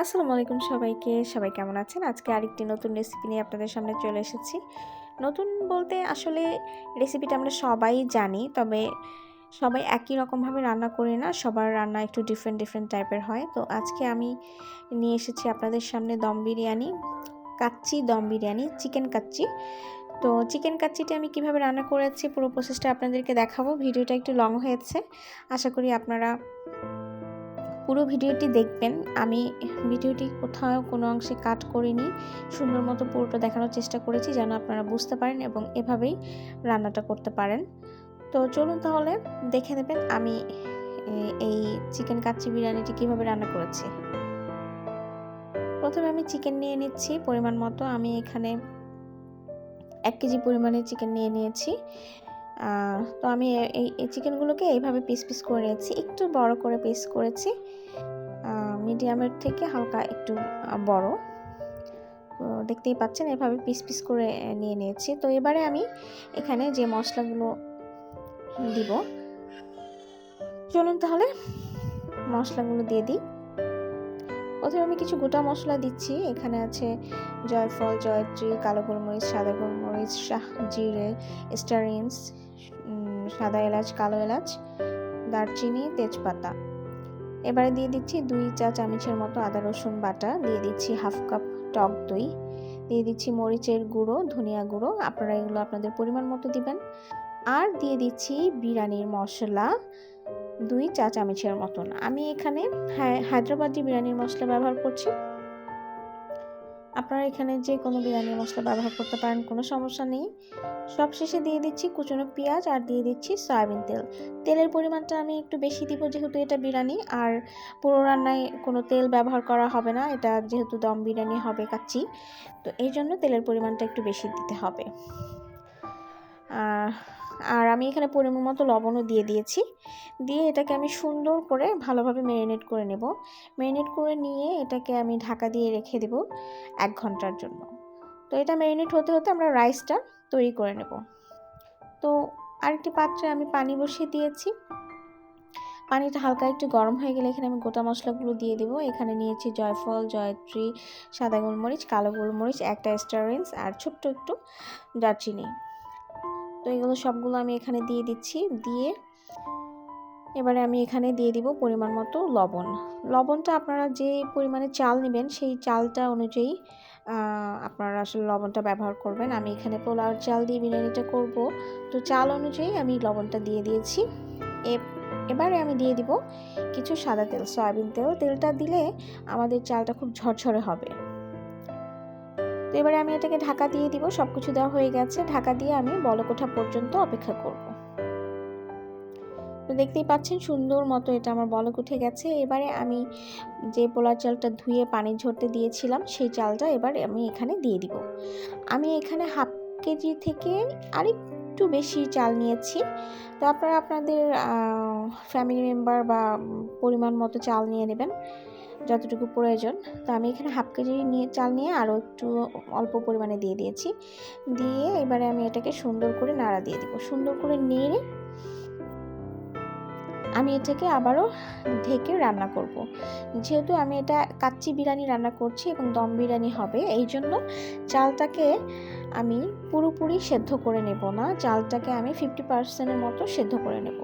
আসসালামু আলাইকুম সবাইকে। সবাই কেমন আছেন? আজকে আরেকটি নতুন রেসিপি নিয়ে আপনাদের সামনে চলে এসেছি। নতুন বলতে আসলে রেসিপিটা আমরা সবাই জানি, তবে সবাই একই রকমভাবে রান্না করি না, সবার রান্না একটু ডিফারেন্ট ডিফারেন্ট টাইপের হয়। তো আজকে আমি নিয়ে এসেছি আপনাদের সামনে দম বিরিয়ানি, কাচ্চি দম বিরিয়ানি চিকেন কাচ্চি। তো চিকেন কাচ্চিটা আমি কীভাবে রান্না করেছি পুরো প্রসেসটা আপনাদেরকে দেখাবো। ভিডিওটা একটু লং হয়েছে। আশা করি আপনারা পুরো ভিডিওটি দেখবেন। আমি ভিডিওটি কোথাও কোনো অংশে কাট করিনি। সুন্দর মতো পুরোটা দেখানোর চেষ্টা করেছি যেন আপনারা বুঝতে পারেন এবং এভাবেই রান্নাটা করতে পারেন। তো চলুন তাহলে দেখে নেবেন আমি এই চিকেন কাচ্চি বিরিয়ানিটি কীভাবে রান্না করেছি। প্রথমে আমি চিকেন নিয়ে নিচ্ছি পরিমাণ মতো। আমি এখানে এক কেজি পরিমাণে চিকেন নিয়ে নিয়েছি। তো আমি এই চিকেনগুলোকে এইভাবে পিস পিস করে নিয়েছি। একটু বড় করে পিস করেছি। মিডিয়ামের থেকে হালকা একটু বড়। তো দেখতেই পাচ্ছেন, এভাবে পিস পিস করে নিয়ে নিয়েছি। তো এবারে আমি এখানে যে মশলাগুলো দিব, চলুন তাহলে মশলাগুলো দিয়ে দিই। প্রথমে আমি কিছু গোটা মশলা দিচ্ছি। এখানে আছে জয়ফল, জয়ত্রী, কালো গোলমরিচ, সাদা গোলমরিচ, শাহ, জিরে, স্টারিনস সাদা এলাচ, কালো এলাচ, দারচিনি, তেজপাতা। এবারে দিয়ে দিচ্ছি দুই চা চামচের মতো আদা, রসুন বাটা। দিয়ে দিচ্ছি হাফ কাপ টক দই। দিয়ে দিচ্ছি মরিচের গুঁড়ো, ধনিয়া গুঁড়ো। আপনারা এগুলো আপনাদের পরিমাণ মতো দিবেন। আর দিয়ে দিচ্ছি বিরিয়ানির মশলা। দুই চা চামচের মতন। আমি এখানে হায়দ্রাবাদি বিরিয়ানির মশলা ব্যবহার করছি। আপনারা এখানে যে কোনো বিরিয়ানির মশলা ব্যবহার করতে পারেন, কোনো সমস্যা নেই। সবশেষে দিয়ে দিচ্ছি কুচনো পেঁয়াজ আর দিয়ে দিচ্ছি সয়াবিন তেল। তেলের পরিমাণটা আমি একটু বেশি দিব যেহেতু এটা বিরিয়ানি, আর পুরো রান্নায় কোনো তেল ব্যবহার করা হবে না, এটা যেহেতু দম বিরিয়ানি হবে কাচ্চি। তো এই জন্য তেলের পরিমাণটা একটু বেশি দিতে হবে। আর আমি এখানে পরিমাণ মতো লবণও দিয়ে দিয়েছি। দিয়ে এটাকে আমি সুন্দর করে ভালোভাবে ম্যারিনেট করে নেব। ম্যারিনেট করে নিয়ে এটাকে আমি ঢাকা দিয়ে রেখে দেব এক ঘণ্টার জন্য। তো এটা ম্যারিনেট হতে হতে আমরা রাইসটা তৈরি করে নেব। তো আরেকটি পাত্রে আমি পানি বসিয়ে দিয়েছি। পানিটা হালকা একটু গরম হয়ে গেলে এখানে আমি গোটা মশলাগুলো দিয়ে দেবো। এখানে নিয়েছি জয়ফল, জয়ত্রী, সাদা গোলমরিচ, কালো গোলমরিচ, একটা স্টারেন্স আর ছোট্ট একটু দারচিনি। তো এগুলো সবগুলো আমি এখানে দিয়ে দিচ্ছি। দিয়ে এবারে আমি এখানে দিয়ে দিব পরিমাণ মতো লবণ। লবণটা আপনারা যে পরিমাণে চাল নেবেন, সেই চালটা অনুযায়ী আপনারা আসলে লবণটা ব্যবহার করবেন। আমি এখানে পোলাওর চাল দিয়ে বিরিয়ানিটা করব। তো চাল অনুযায়ী আমি লবণটা দিয়ে দিয়েছি। এবারে আমি দিয়ে দিব কিছু সাদা তেল, সয়াবিন তেল। তেলটা দিলে আমাদের চালটা খুব ঝরঝরে হবে। তো এবারে আমি এটাকে ঢাকা দিয়ে দিব সব কিছু দেওয়া হয়ে গেছে। ঢাকা দিয়ে আমি বলকোঠা পর্যন্ত অপেক্ষা করব। তো দেখতেই পাচ্ছেন সুন্দর মতো এটা আমার বলক উঠে গেছে। এবারে আমি যে পোলার চালটা ধুয়ে পানি ঝরতে দিয়েছিলাম, সেই চালটা এবার আমি এখানে দিয়ে দিব। আমি এখানে হাফ কেজি থেকে আরেকটু বেশি চাল নিয়েছি। তো আপনারা আপনাদের ফ্যামিলি মেম্বার বা পরিমাণ মতো চাল নিয়ে নেবেন। যতটুকু প্রয়োজন। তো আমি এখানে হাফ কেজি নিয়ে, চাল নিয়ে আরও একটু অল্প পরিমাণে দিয়ে দিয়েছি। দিয়ে এবারে আমি এটাকে সুন্দর করে নাড়া দিয়ে দিব। সুন্দর করে নেড়ে আমি এটাকে আবারও ঢেকে রান্না করব। যেহেতু আমি এটা কাচ্চি বিরিয়ানি রান্না করছি এবং দম বিরিয়ানি হবে, এই জন্য চালটাকে আমি পুরোপুরি সেদ্ধ করে নেব না। চালটাকে আমি ফিফটি পার্সেন্টের মতো সেদ্ধ করে নেব।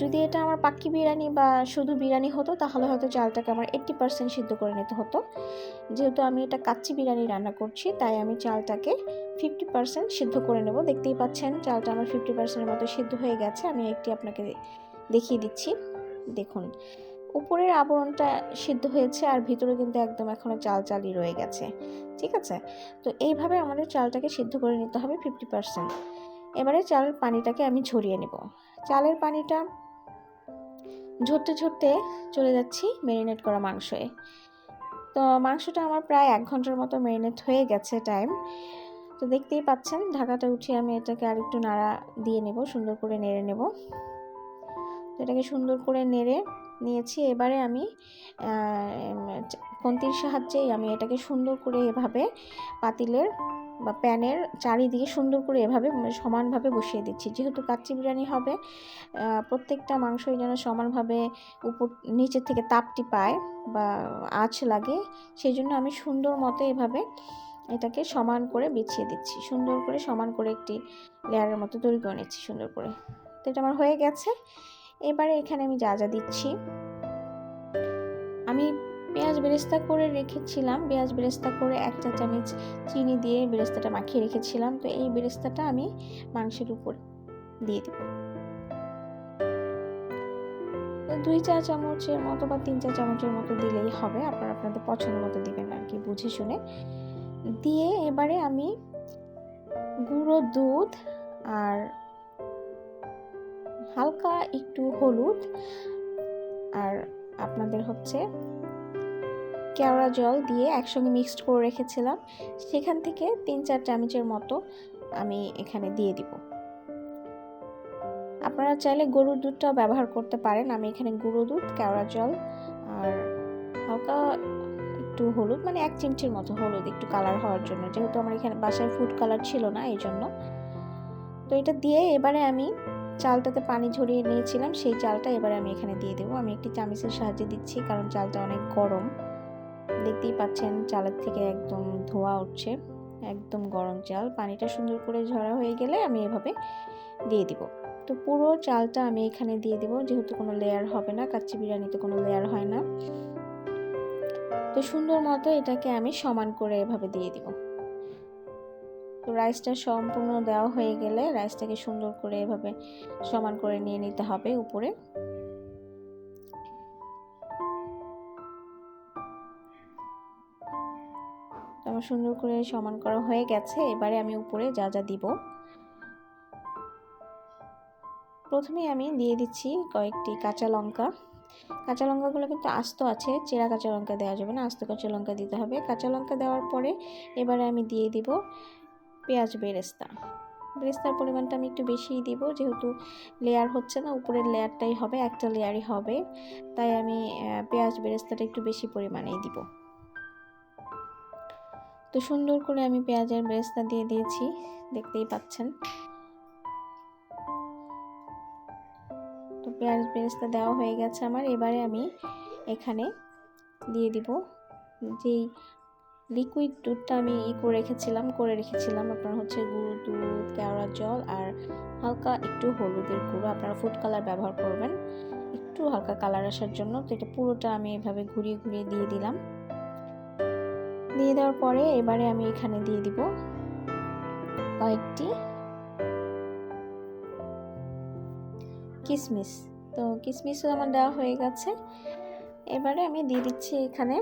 যদি এটা আমার পাক্কি বিরিয়ানি বা শুধু বিরিয়ানি হতো, তাহলে হয়তো চালটাকে আমার এইট্টি পার্সেন্ট সিদ্ধ করে নিতে হতো। যেহেতু আমি এটা কাচ্চি বিরিয়ানি রান্না করছি, তাই আমি চালটাকে ফিফটি পার্সেন্ট সিদ্ধ করে নেব। দেখতেই পাচ্ছেন, চালটা আমার ফিফটি পার্সেন্টের মতো সিদ্ধ হয়ে গেছে। আমি একটি আপনাকে দেখিয়ে দিচ্ছি। দেখুন, উপরের আবরণটা সিদ্ধ হয়েছে আর ভিতরে কিন্তু একদম এখনও চাল চালই রয়ে গেছে। ঠিক আছে? তো এইভাবে আমাদের চালটাকে সিদ্ধ করে নিতে হবে ফিফটি পার্সেন্ট এবারে চালের পানিটাকে আমি ঝরিয়ে নেব। চালের পানিটা ঝরতে ঝরতে চলে যাচ্ছি মেরিনেট করা মাংসে তো মাংসটা আমার প্রায় এক ঘণ্টার মতো মেরিনেট হয়ে গেছে টাইম তো দেখতেই পাচ্ছেন, ঢাকাটা উঠিয়ে আমি এটাকে আর একটু নাড়া দিয়ে নেব, সুন্দর করে নেড়ে নেব। এটাকে সুন্দর করে নেড়ে নিয়েছি। এবারে আমি খন্তির সাহায্যেই আমি এটাকে সুন্দর করে এভাবে পাতিলের বা প্যানের চারিদিকে সুন্দর করে এভাবে সমানভাবে বসিয়ে দিচ্ছি। যেহেতু কাচ্চি বিরিয়ানি হবে প্রত্যেকটা মাংসই যেন সমানভাবে উপর, নিচের থেকে তাপটি পায় বা আঁচ লাগে সেই জন্য আমি সুন্দর মতো এভাবে এটাকে সমান করে বিছিয়ে দিচ্ছি। সুন্দর করে সমান করে একটি লেয়ারের মতো তৈরি করে নিচ্ছি সুন্দর করে। তো এটা আমার হয়ে গেছে। এবারে এখানে আমি যা যা দিচ্ছি। আমি পেঁয়াজ বেরেস্তা করে রেখেছিলাম। পেঁয়াজ বেরেস্তা করে এক চা চামচ চিনি দিয়ে বেরেস্তাটা মাখিয়ে রেখেছিলাম। তো এই বেরেস্তাটা আমি মাংসের উপর দিয়ে দিব। দুই চা চামচের মতো বা তিন চা চামচের মতো দিলেই হবে। আপনারা আপনাদের পছন্দ মতো দিবেন আর কি, বুঝে শুনে। দিয়ে এবারে আমি গুঁড়ো দুধ আর হালকা একটু হলুদ। আর আপনাদের হচ্ছে কেওড়া জল দিয়ে একসঙ্গে মিক্সড করে রেখেছিলাম। সেখান থেকে তিন চার চামচের মতো আমি এখানে দিয়ে দিব। আপনারা চাইলে গরুর দুধটাও ব্যবহার করতে পারেন। আমি এখানে গুঁড়ো দুধ, কেওড়া জল আর হালকা একটু হলুদ মানে এক চিমটির মতো হলুদ একটু কালার হওয়ার জন্য। যেহেতু আমার এখানে বাসায় ফুড কালার ছিল না এই জন্য তো এটা দিয়ে এবারে আমি চালটাতে পানি ঝরিয়ে নিয়েছিলাম, সেই চালটা এবারে আমি এখানে দিয়ে দেবো। আমি একটি চামিচের সাহায্যে দিচ্ছি, কারণ চালটা অনেক গরম। দেখতেই পাচ্ছেন চালের থেকে একদম ধোয়া উঠছে, একদম গরম চাল। পানিটা সুন্দর করে ঝরা হয়ে গেলে আমি এভাবে দিয়ে দিব। তো পুরো চালটা আমি এখানে দিয়ে দিব, যেহেতু কোনো লেয়ার হবে না, কাচ্চি বিরিয়ানিতে কোনো লেয়ার হয় না। তো সুন্দর মতো এটাকে আমি সমান করে এভাবে দিয়ে দিব। তো রাইসটা সম্পূর্ণ দেওয়া হয়ে গেলে রাইসটাকে সুন্দর করে এভাবে সমান করে নিয়ে নিতে হবে উপরে। আমার সুন্দর করে সমান করা হয়ে গেছে, এবারে আমি উপরে যা যা দিব। প্রথমে আমি দিয়ে দিচ্ছি কয়েকটি কাঁচা লঙ্কা। কাঁচা লঙ্কাগুলো কিন্তু আস্ত আছে, চেরা কাঁচা লঙ্কা দেওয়া যাবে না, আস্ত কাঁচা লঙ্কা দিতে হবে। কাঁচা লঙ্কা দেওয়ার পরে এবারে আমি দিয়ে দিব পেঁয়াজ বেরেস্তা। বেরেস্তার পরিমাণটা আমি একটু বেশিই দিব, যেহেতু লেয়ার হচ্ছে না, উপরের লেয়ারটাই হবে, একটা লেয়ারই হবে। তাই আমি পেঁয়াজ বেরেস্তাটা একটু বেশি পরিমাণেই দিব। তো সুন্দর করে আমি পেঁয়াজের বেরেস্তা দিয়ে দিয়েছি, দেখতেই পাচ্ছেন। তো পেঁয়াজ বেরেস্তা দেওয়া হয়ে গেছে আমার, এবারে আমি এখানে দিয়ে দিব। যেই লিকুইড দুধটা আমি ই করে রেখেছিলাম করে রেখেছিলাম। আপনার হচ্ছে গুঁড়ো দুধ কেওড়া জল আর হালকা একটু হলুদের গুঁড়ো। আপনারা ফুড কালার ব্যবহার করবেন। একটু হালকা কালার আসার জন্য তো এটা পুরোটা আমি এভাবে ঘুরিয়ে ঘুরিয়ে দিয়ে দিলাম। দিয়ে দেওয়ার পরে এবারে আমি এখানে দিয়ে দিব কয়েকটি কিসমিস। তো কিশমিশও আমার দেওয়া হয়ে গেছে। এবারে আমি দিয়ে দিচ্ছি এখানে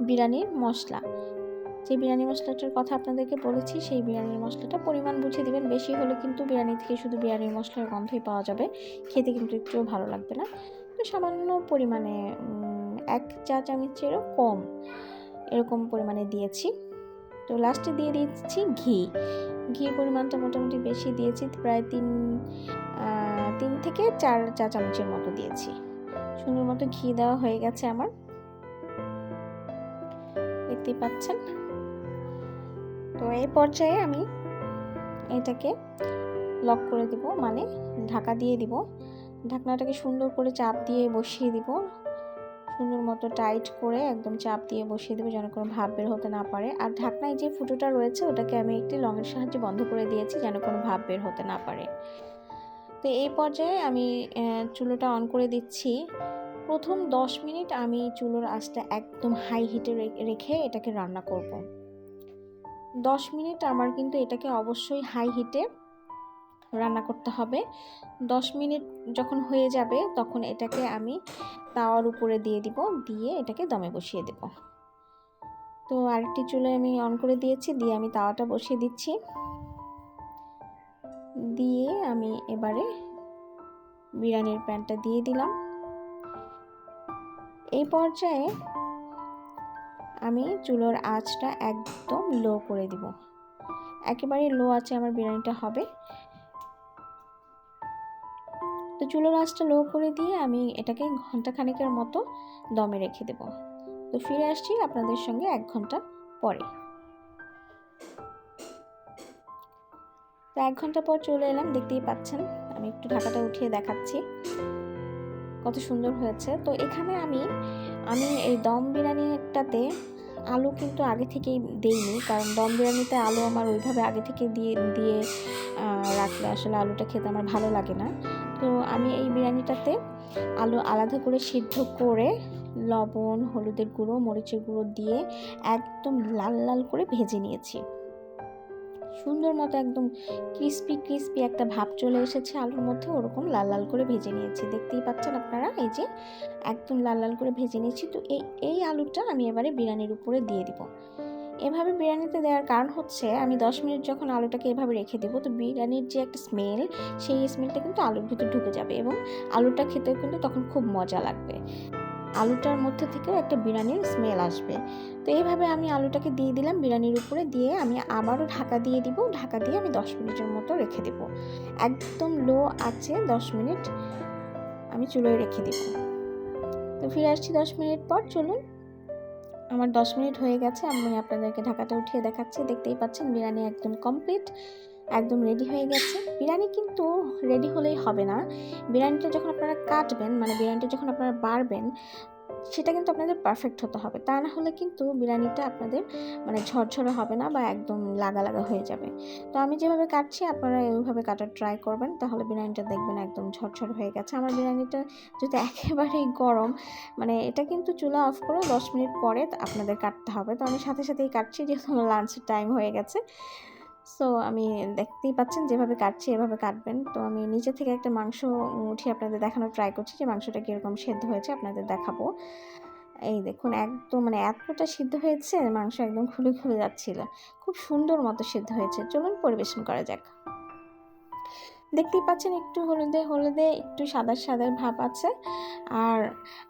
বিরিয়ানির মশলা। যে বিরিয়ানি মশলাটার কথা আপনাদেরকে বলেছি, সেই বিরিয়ানির মশলাটা পরিমাণ বুঝে দিবেন। বেশি হলে কিন্তু বিরিয়ানি থেকে শুধু বিরিয়ানির মশলার গন্ধই পাওয়া যাবে। খেতে কিন্তু একটুও ভালো লাগবে না। তো সামান্য পরিমাণে এক চা চামচেরও কম এরকম পরিমাণে দিয়েছি। তো লাস্টে দিয়ে দিচ্ছি ঘি। ঘির পরিমাণটা মোটামুটি বেশি দিয়েছি, প্রায় তিন তিন থেকে চার চা চামচের মতো দিয়েছি। সুন্দর মতো ঘি দেওয়া হয়ে গেছে আমার। দেখতেই পাচ্ছেন? তো এই পর্যায়ে আমি এটাকে লক করে দিব মানে ঢাকা দিয়ে দিব। ঢাকনাটাকে সুন্দর করে চাপ দিয়ে বসিয়ে দিব। সুন্দর মতো টাইট করে একদম চাপ দিয়ে বসিয়ে দেবো যেন কোনো ভাব বের হতে না পারে। আর ঢাকনায় যে ফুটোটা রয়েছে, ওটাকে আমি একটি লঙের সাহায্যে বন্ধ করে দিয়েছি যেন কোনো ভাব বের হতে না পারে। তো এই পর্যায়ে আমি চুলোটা অন করে দিচ্ছি। প্রথম দশ মিনিট আমি চুলোর আঁচটা একদম হাই হিটে রেখে এটাকে রান্না করব। দশ মিনিট আমার কিন্তু এটাকে অবশ্যই হাই হিটে রান্না করতে হবে। দশ মিনিট যখন হয়ে যাবে তখন এটাকে আমি তাওয়ার উপরে দিয়ে দিব, দিয়ে এটাকে দমে বসিয়ে দেব। তো আরেকটি চুলো আমি অন করে দিয়েছি, দিয়ে আমি তাওয়াটা বসিয়ে দিচ্ছি। দিয়ে আমি এবারে বিরিয়ানির প্যানটা দিয়ে দিলাম। এই পর্যায়ে আমি চুলোর আঁচটা একদম লো করে দিব। একেবারে লো আছে আমার বিরিয়ানিটা হবে। তো চুলোর আঁচটা লো করে দিয়ে আমি এটাকে ঘণ্টা খানেকের মতো দমে রেখে দেব। তো ফিরে আসছি আপনাদের সঙ্গে এক ঘণ্টা পরে। তো এক ঘণ্টা পর চলে এলাম, দেখতেই পাচ্ছেন, আমি একটু ঢাকাটা উঠিয়ে দেখাচ্ছি। কত সুন্দর হয়েছে। তো এখানে আমি আমি এই দম বিরিয়ানিটাতে আলু কিন্তু আগে থেকেই দেইনি, কারণ দম বিরিয়ানিতে আলু আমার ওইভাবে আগে থেকে দিয়ে দিয়ে রাখলে আসলে আলুটা খেতে আমার ভালো লাগে না। তো আমি এই বিরিয়ানিটাতে আলু আলাদা করে সিদ্ধ করে লবণ, হলুদের গুঁড়ো, মরিচের গুঁড়ো দিয়ে একদম লাল লাল করে ভেজে নিয়েছি। সুন্দর মতো একদম ক্রিস্পি ক্রিস্পি একটা ভাব চলে এসেছে আলুর মধ্যে। ওরকম লাল লাল করে ভেজে নিয়েছি। দেখতেই পাচ্ছেন আপনারা? এই যে একদম লাল লাল করে ভেজে নিয়েছি। তো এই এই আলুটা আমি এবারে বিরিয়ানির উপরে দিয়ে দিব। এভাবে বিরিয়ানিতে দেওয়ার কারণ হচ্ছে, আমি দশ মিনিট যখন আলুটাকে এভাবে রেখে দেবো, তো বিরিয়ানির যে একটা স্মেল সেই স্মেলটা কিন্তু আলুর ভিতর ঢুকে যাবে এবং আলুটা খেতেও কিন্তু তখন খুব মজা লাগবে। আলুটার মধ্যে থেকেও একটা বিরিয়ানির স্মেল আসবে। তো এইভাবে আমি আলুটাকে দিয়ে দিলাম বিরিয়ানির উপরে দিয়ে আমি আবারও ঢাকা দিয়ে দিব। ঢাকা দিয়ে আমি দশ মিনিটের মতো রেখে দেব। একদম লো আছে দশ মিনিট। আমি চুলোয় রেখে দিব। তো ফিরে আসছি দশ মিনিট পর। চলুন, আমার দশ মিনিট হয়ে গেছে। আমি আপনাদেরকে ঢাকাটা উঠিয়ে দেখাচ্ছি। দেখতেই পাচ্ছেন বিরিয়ানি একদম কমপ্লিট একদম রেডি হয়ে গেছে। বিরিয়ানি কিন্তু রেডি হলেই হবে না। বিরিয়ানিটা যখন আপনারা কাটবেন মানে বিরিয়ানিটা যখন আপনারা বাড়বেন, সেটা কিন্তু আপনাদের পারফেক্ট হতে হবে। তা না হলে কিন্তু বিরিয়ানিটা আপনাদের মানে ঝরঝরে হবে না বা একদম লাগা লাগা হয়ে যাবে। তো আমি যেভাবে কাটছি, আপনারা এইভাবে কাটার ট্রাই করবেন, তাহলে বিরিয়ানিটা দেখবেন একদম ঝরঝর হয়ে গেছে। আমার বিরিয়ানিটা যদি একেবারেই গরম মানে এটা কিন্তু চুলা অফ করে দশ মিনিট পরে আপনাদের কাটতে হবে। তো আমি সাথে সাথেই কাটছি, যেহেতু আমার লাঞ্চের টাইম হয়ে গেছে। সো আমি দেখতেই পাচ্ছেন যেভাবে কাটছি, এভাবে কাটবেন। তো আমি নিচে থেকে একটা মাংস উঠিয়ে আপনাদের দেখানোর ট্রাই করছি যে মাংসটা কীরকম সেদ্ধ হয়েছে, আপনাদের দেখাবো। এই দেখুন, একদম মানে এতটা সিদ্ধ হয়েছে, মাংস একদম খুলে খুলে যাচ্ছিল। খুব সুন্দর মতো সিদ্ধ হয়েছে। চলুন পরিবেশন করা যাক। দেখতেই পাচ্ছেন একটু হলুদে হলুদে একটু সাদা, সাদার ভাব আছে। আর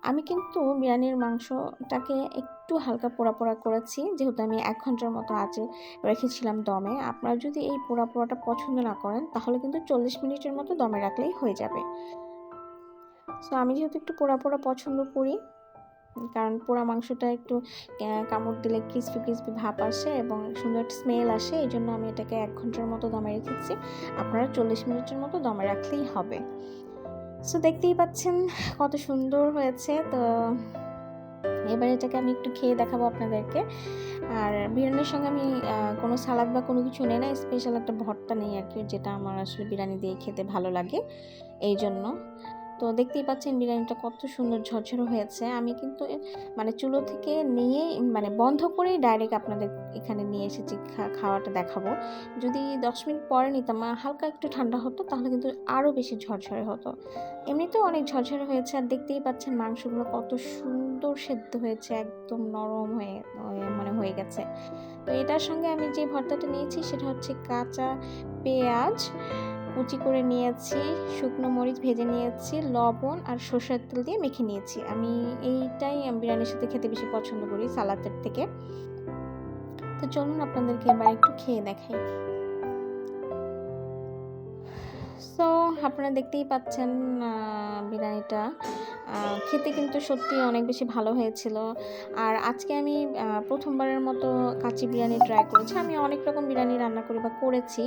আমি কিন্তু বিরিয়ানির মাংসটাকে একটু হালকা পোড়া পোড়া করেছি। যেহেতু আমি এক ঘণ্টার মতো আঁচে রেখেছিলাম দমে। আপনারা যদি এই পোড়া, পোড়াটা পছন্দ না করেন, তাহলে কিন্তু চল্লিশ মিনিটের মতো দমে রাখলেই হয়ে যাবে। সো আমি যেহেতু একটু পোড়া পোড়া পছন্দ করি কারণ পোড়া মাংসটা একটু কামড় দিলে ক্রিসপি ক্রিসপি ভাব আসে এবং সুন্দর একটা স্মেল আসে। এই জন্য আমি এটাকে এক ঘণ্টার মতো দমে রেখেছি। আপনারা চল্লিশ মিনিটের মতো দমে রাখলেই হবে। সো দেখতেই পাচ্ছেন কত সুন্দর হয়েছে। তো, এবার এটাকে আমি একটু খেয়ে দেখাবো আপনাদেরকে। আর বিরিয়ানির সঙ্গে আমি কোনো সালাদ বা কোনো কিছু নেই না স্পেশাল একটা ভর্তা নেই আর কি, যেটা আমার আসলে বিরিয়ানি দিয়ে খেতে ভালো লাগে। এই জন্য। তো দেখতেই পাচ্ছেন বিরিয়ানিটা কত সুন্দর ঝরঝরে হয়েছে। আমি কিন্তু মানে চুলো থেকে নিয়ে মানে বন্ধ করেই ডাইরেক্ট আপনাদের এখানে নিয়ে এসেছি খাওয়াটা দেখাবো। যদি দশ মিনিট পরে নিতাম হালকা একটু ঠান্ডা হতো, তাহলে কিন্তু আরও বেশি ঝরঝরে হতো। এমনিতেও অনেক ঝরঝরে হয়েছে, আর দেখতেই পাচ্ছেন মাংসগুলো কত সুন্দর সেদ্ধ হয়েছে, একদম নরম হয়ে- মানে হয়ে গেছে। তো এটার সঙ্গে আমি যে ভর্তাটা নিয়েছি, সেটা হচ্ছে কাঁচা পেঁয়াজ কুচি করে নিয়েছি, শুকনো মরিচ ভেজে নিয়েছি, লবণ আর সর্ষের তেল দিয়ে মেখে নিয়েছি। আমি এইটাই বিরিয়ানির সাথে খেতে বেশি পছন্দ করি, সালাদের থেকে। তো চলুন আপনাদেরকে এবার একটু খেয়ে দেখাই। সো আপনারা দেখতেই পাচ্ছেন বিরিয়ানিটা। খেতে কিন্তু সত্যি অনেক বেশি ভালো হয়েছিল। আর আজকে আমি প্রথমবারের মতো কাচি বিরিয়ানি ট্রাই করেছি। আমি অনেক রকম বিরিয়ানি রান্না করি বা করেছি,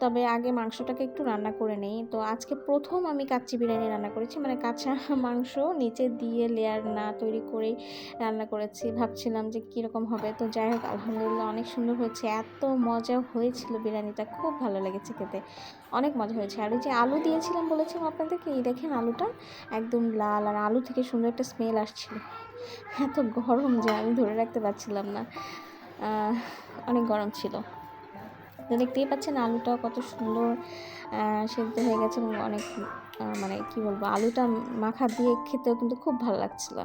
তবে আগে মাংসটাকে একটু রান্না করে নেই। তো আজকে প্রথম আমি কাচ্চি বিরিয়ানি রান্না করেছি মানে কাঁচা মাংস নিচে দিয়ে লেয়ার না তৈরি করেই রান্না করেছি। ভাবছিলাম যে কীরকম হবে। তো যাই হোক, আলহামদুলিল্লাহ অনেক সুন্দর হয়েছে। এত মজা হয়েছিল বিরিয়ানিটা। খুব ভালো লেগেছে খেতে। অনেক মজা হয়েছে। আর ওই যে আলু দিয়েছিলাম বলেছিলাম আপনাদেরকে, এই দেখেন আলুটা একদম লাল আর আলু থেকে সুন্দর একটা স্মেল আসছিল। এত গরম যে আমি ধরে রাখতে পারছিলাম না। অনেক গরম ছিল। দেখতেই পাচ্ছেন আলুটা কত সুন্দর সেদ্ধ হয়ে গেছে এবং অনেক মানে কি বলব, আলুটা মাখা দিয়ে খেতেও কিন্তু খুব ভালো লাগছিল।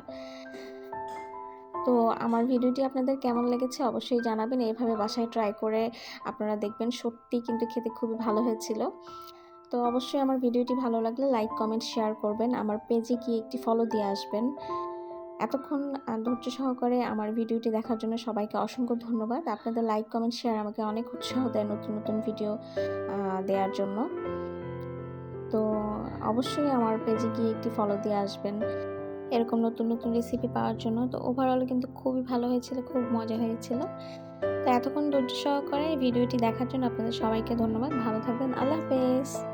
তো আমার ভিডিওটি আপনাদের কেমন লেগেছে অবশ্যই জানাবেন। এইভাবে বাসায় ট্রাই করে আপনারা দেখবেন সত্যি কিন্তু খেতে খুবই ভালো হয়েছিল। তো অবশ্যই আমার ভিডিওটি ভালো লাগলে লাইক কমেন্ট শেয়ার করবেন। আমার পেজে গিয়ে একটি ফলো দিয়ে আসবেন। এতক্ষণ ধৈর্য সহকারে আমার ভিডিওটি দেখার জন্য সবাইকে অসংখ্য ধন্যবাদ। আপনাদের লাইক কমেন্ট শেয়ার আমাকে অনেক উৎসাহ দেয় নতুন নতুন ভিডিও দেওয়ার জন্য। তো অবশ্যই আমার পেজে গিয়ে একটি ফলো দিয়ে আসবেন। এরকম নতুন নতুন রেসিপি পাওয়ার জন্য। তো ওভারঅল কিন্তু খুবই ভালো হয়েছিল, খুব মজা হয়েছিল। তো এতক্ষণ ধৈর্য সহকারে ভিডিওটি দেখার জন্য আপনাদের সবাইকে ধন্যবাদ। ভালো থাকবেন। আল্লাহ হাফেজ।